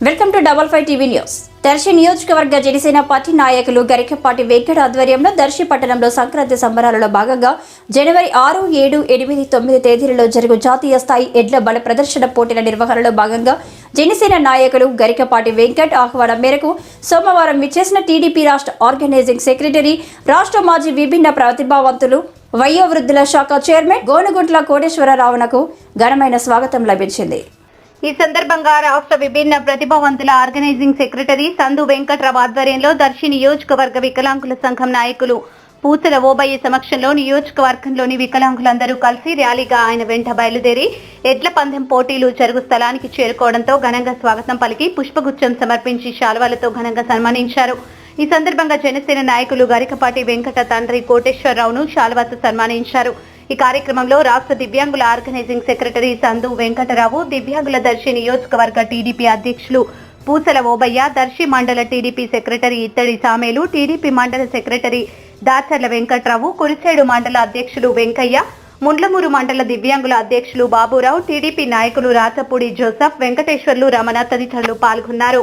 Welcome to double five TV news. Darsi నియోజకవర్గ Janasena party నాయకులు గరికపాటి వెంకట ఆధ్వర్యంలో దర్శి పట్టణంలో సంక్రాంతి సంబరాలలో భాగంగా జనవరి ఆరు ఏడు ఎనిమిది తొమ్మిది తేదీలలో జరుగు జాతీయ స్థాయి ఎడ్ల బల ప్రదర్శన పోటీల నిర్వహణలో భాగంగా జనసేన నాయకులు గరికపాటి వెంకట్ ఆహ్వానం మేరకు సోమవారం విచ్చేసిన టీడీపీ రాష్ట్ర ఆర్గనైజింగ్ సెక్రటరీ రాష్ట్ర మాజీ విభిన్న ప్రతిభావంతులు వయోవృద్ధుల శాఖ చైర్మన్ గోనుగుంట్ల కోటేశ్వరరావునకు ఘనమైన స్వాగతం లభించింది. ఈ సందర్భంగా రాష్ట్ర విభిన్న ప్రతిభావంతుల ఆర్గనైజింగ్ సెక్రటరీ సందు వెంకట్రావు ఆధ్వర్యంలో దర్శి నియోజకవర్గ వికలాంగుల సంఘం నాయకులు పూసల ఓబయ్య సమక్షంలో నియోజకవర్గంలోని వికలాంగులందరూ కలిసి ర్యాలీగా ఆయన వెంట బయలుదేరి ఎడ్ల పందెం పోటీలు జరుగు స్థలానికి చేరుకోవడంతో ఘనంగా స్వాగతం పలికి పుష్పగుచ్చం సమర్పించి శాల్వాలతో ఘనంగా సన్మానించారు. ఈ సందర్భంగా జనసేన నాయకులు గరికపాటి వెంకట తండ్రి కోటేశ్వరరావును శాల్వాతో సన్మానించారు. ఈ కార్యక్రమంలో రాష్ట్ర దివ్యాంగుల ఆర్గనైజింగ్ సెక్రటరీ సందు వెంకటరావు దివ్యాంగుల దర్శి నియోజకవర్గ టీడీపీ అధ్యక్షులు పూసల ఓబయ్య దర్శి మండల TDP secretary Ittadi Samelu TDP మండల సెక్రటరీ దాచర్ల వెంకట్రావు కురిచేడు మండల అధ్యక్షులు వెంకయ్య ముండ్లమూరు మండల దివ్యాంగుల అధ్యక్షులు బాబురావు టీడీపీ నాయకులు రాచపూడి జోసఫ్ వెంకటేశ్వర్లు రమణ తదితరులు పాల్గొన్నారు.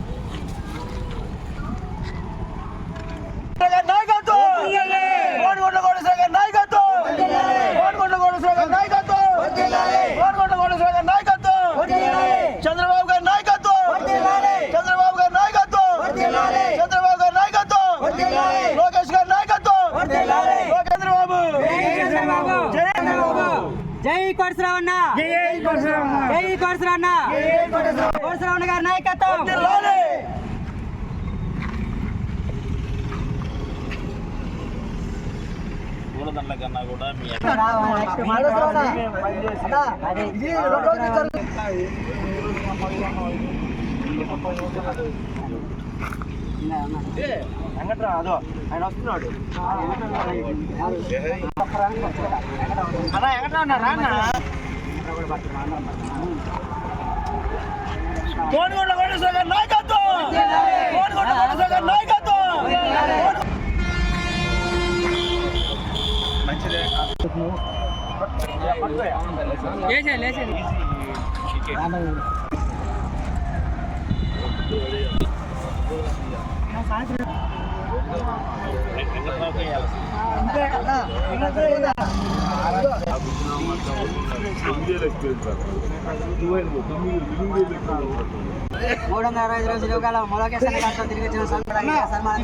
జై కోటసరావన్న జై కోటసరావన్న కోటసరావన్న గారి నాయకత్వం జిల్లాలే పూలదండల కన్నా కూడా మీ వెంకట్రా అదో ఆయన వస్తున్నాడు. అన్నా వెంకట్రా అన్నా రా అన్నా కోడిగొండ కోటేశ్వర నాయకత్వం! కోడిగొండ కోటేశ్వర నాయకత్వం! వెంకట్రావుకే ఇవ్వాలి. మూడు వందల అరవై రోజులు యోగాల మొలకేశ్వర తిరిగి వచ్చిన సన్మానం